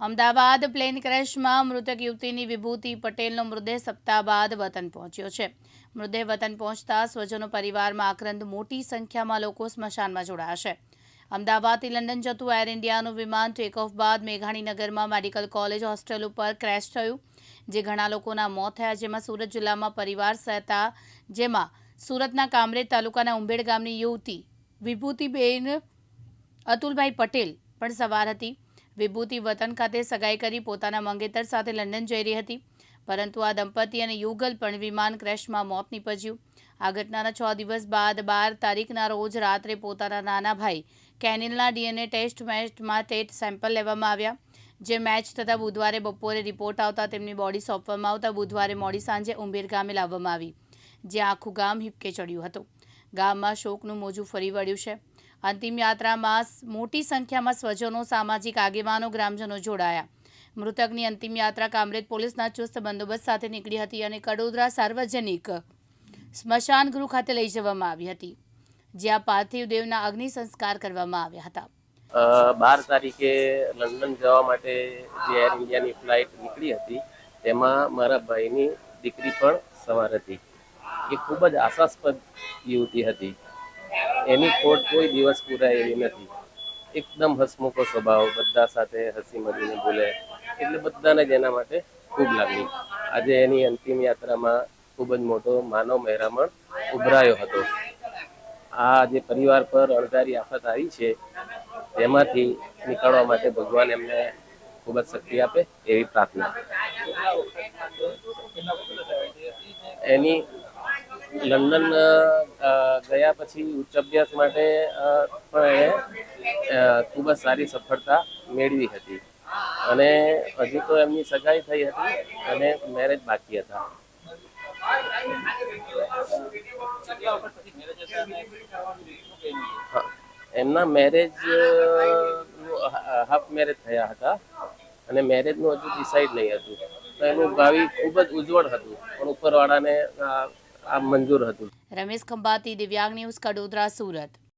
Ahmedabad plane ક્રેશમાં મૃતક યુવતીની વિભૂતિ પટેલનો મૃતદેહ સપ્તાહ બાદ વતન પહોંચ્યો છે. મૃતદેહ વતન પહોંચતા સ્વજનો પરિવારમાં આક્રંદ મોટી સંખ્યામાં લોકો સ્મશાનમાં જોડાશે અમદાવાદથી લંડન જતું એર ઇન્ડિયાનું વિમાન ટેક ઓફ બાદ મેઘાણીનગરમાં મેડિકલ કોલેજ હોસ્ટેલ ઉપર ક્રેશ થયું, જે ઘણા લોકોના મોત થયા, જેમાં સુરત જિલ્લામાં પરિવાર સહેતા, જેમાં સુરતના કામરેજ તાલુકાના ઉંબેડ ગામની યુવતી વિભૂતિબેન અતુલભાઈ પટેલ પણ સવાર હતી. વિભૂતિ વતન ખાતે સગાઈ કરી પોતાના મંગેતર સાથે લંડન જઈ રહી હતી. પરંતુ આ દંપતી અને યુગલ પણ વિમાન ક્રેશમાં મોત નીપજ્યું. આ ઘટનાના છ દિવસ બાદ બાર તારીખના રોજ રાત્રે પોતાના નાના ભાઈ કેનિલના ડીએનએ ટેસ્ટ મેચમાં ટેટ સેમ્પલ લેવામાં આવ્યા. જે મેચ થતાં બુધવારે બપોરે રિપોર્ટ આવતા તેમની બોડી સોંપવામાં આવતા બુધવારે મોડી સાંજે ઉંબેર ગામે લાવવામાં આવી, જ્યાં આખું ગામ હિપકે ચડ્યું હતું. ગામમાં શોકનું મોજું ફરી વળ્યું છે. અંતિમ યાત્રામાં મોટી સંખ્યામાં સ્વજનો, સામાજિક આગેવાનો, ગ્રામજનો જોડાયા. મૃતકની અંતિમ યાત્રા કામરેજ પોલીસના ચુસ્ત બંદોબસ્ત સાથે નીકળી હતી અને કડોદરા સાર્વજનિક સ્મશાન ગૃહ ખાતે લઈ જવામાં આવી હતી, જ્યાં પાર્થિવ દેવના અગ્નિ સંસ્કાર કરવામાં આવ્યા હતા. બાર તારીખે લંડન જવા માટે જે એર ઇન્ડિયાની ફ્લાઇટ નીકળી હતી, તેમાં મારા ભાઈની દીકરી પણ સવાર હતી. એ ખૂબ જ આશાસ્પદ યુવતી હતી. એની ખોટ કોઈ દિવસ પૂરાય એવી નથી. એકદમ હસમુખો સ્વભાવ, બધા સાથે હસી મળીને બોલે, એટલે બધાને જ એના માટે ખૂબ લાગણી. આજે એની અંતિમ યાત્રામાં ખૂબ જ મોટો માનવ મહેરામણ ઉભરાયો હતો. આ જે પરિવાર પર અણધારી આફત આવી છે, તેમાંથી નીકળવા માટે ભગવાન એમને ખૂબ જ શક્તિ આપે એવી પ્રાર્થના. એની લંડન ગયા પછી ઉચ્ચ અભ્યાસ માટે પણ એ ખૂબ જ સારી સફળતા મેળવી હતી. અને હજી તો એમની સગાઈ થઈ હતી અને મેરેજ બાકી હતા. એમના મેરેજ હાફ મેરેજ થયા હતા અને મેરેજનું હજુ ડિસાઈડ નહીં હતું. તો એનું ભાવિ ખૂબ જ ઉજ્જવળ હતું. પણ ઉપરવાળાને આ મંજૂર હતું. રમેશ ખંભાતી દિવ્યાંગ ન્યૂઝ કડોદરા સુરત.